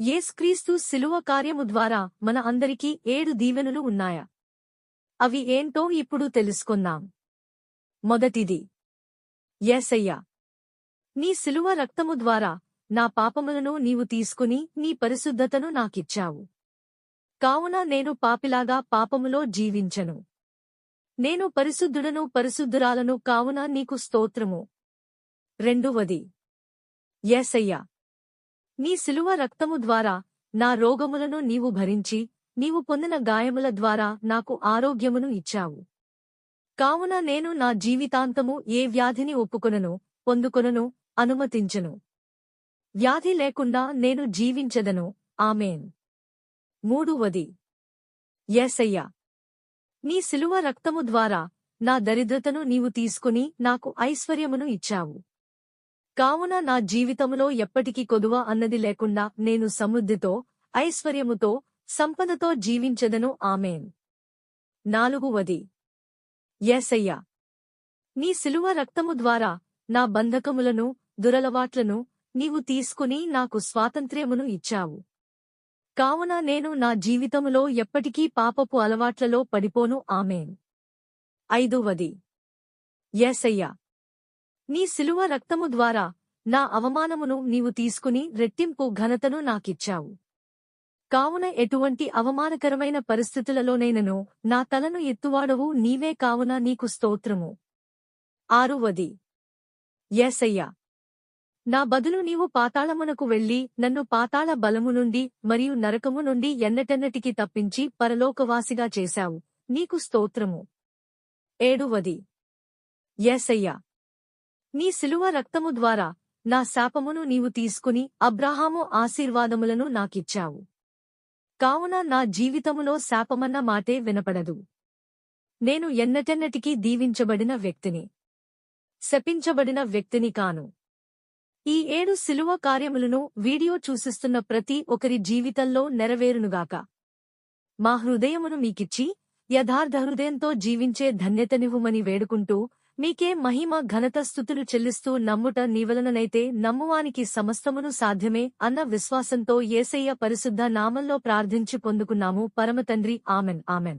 యేసుక్రీస్తు శిలువ కార్యము ద్వారా మన అందరికీ ఏడు దీవెనలు ఉన్నాయా? అవి ఏంటో ఇప్పుడు తెలుసుకుందాం. మొదటిది ఏసయ్యా నీ శిలువ రక్తము ద్వారా నా పాపములను నీవు తీసుకుని నీ పరిశుద్ధతను నాకిచ్చావు. కావున నేను పాపిలాగా పాపములో జీవించను. నేను పరిశుద్ధుడను పరిశుద్ధురాలను కావున నీకు స్తోత్రము. రెండవది ఏసయ్యా నీ శిలువ రక్తము ద్వారా నా రోగములను నీవు భరించి నీవు పొందిన గాయముల ద్వారా నాకు ఆరోగ్యమును ఇచ్చావు. కావున నేను నా జీవితాంతము ఏ వ్యాధిని ఒప్పుకొనను పొందుకొనను అనుమతించను. వ్యాధి లేకుండా నేను జీవించదను. ఆమెన్. మూడవది. యేసయ్య నీ సిలువ రక్తము ద్వారా నా దరిద్రతను నీవు తీసుకుని నాకు ఐశ్వర్యమును ఇచ్చావు. కావున నా జీవితములో ఎప్పటికీ కొదువ అన్నది లేకుండా నేను సమృద్ధితో ఐశ్వర్యముతో సంపదతో జీవించదను. ఆమెన్. నాలుగువది. ఎసయ్యా నీ శిలువ రక్తము ద్వారా నా బంధకములను దురలవాట్లను నీవు తీసుకుని నాకు స్వాతంత్ర్యమును ఇచ్చావు. కావున నేను నా జీవితములో ఎప్పటికీ పాపపు అలవాట్లలో పడిపోను. ఆమెన్. ఐదువది. ఎసయ్యా నీ శిలువ రక్తము ద్వారా నా అవమానమును నీవు తీసుకుని రెట్టింపు ఘనతను నాకిచ్చావు. కావున ఎటువంటి అవమానకరమైన పరిస్థితులలోనైనను నా తలను ఎత్తువాడవు నీవే కావున నీకు స్తోత్రము. ఆరువది. యేసయ్య నా బదులు నీవు పాతాళమునకు వెళ్ళి నన్ను పాతాళ బలము నుండి మరియు నరకము నుండి ఎన్నటెన్నటికి తప్పించి పరలోకవాసిగా చేశావు. నీకు స్తోత్రము. ఏడువది. యేసయ్య నీ శిలువ రక్తము ద్వారా నా శాపమును నీవు తీసుకుని అబ్రాహాము ఆశీర్వాదములను నాకిచ్చావు. కావున నా జీవితములో శాపమన్న మాటే వినపడదు. నేను ఎన్నటెన్నటికీ దీవించబడిన వ్యక్తిని శపించబడిన వ్యక్తిని కాను. ఈ ఏడు శిలువ కార్యములను వీడియో చూసిస్తున్న ప్రతి ఒకరి జీవితంలో నెరవేరునుగాక. మా హృదయమును మీకిచ్చి యథార్థ హృదయంతో జీవించే ధన్యతనివ్వుమని వేడుకుంటూ మీకే మహిమ ఘనత స్థుతులు చెల్లిస్తూ నమ్ముట నీవలననైతే నమ్మువానికి సమస్తమును సాధ్యమే అన్న విశ్వాసంతో ఏసయ్య పరిశుద్ధ నామంలో ప్రార్థించి పొందుకున్నాము. పరమతండ్రి. ఆమెన్. ఆమెన్.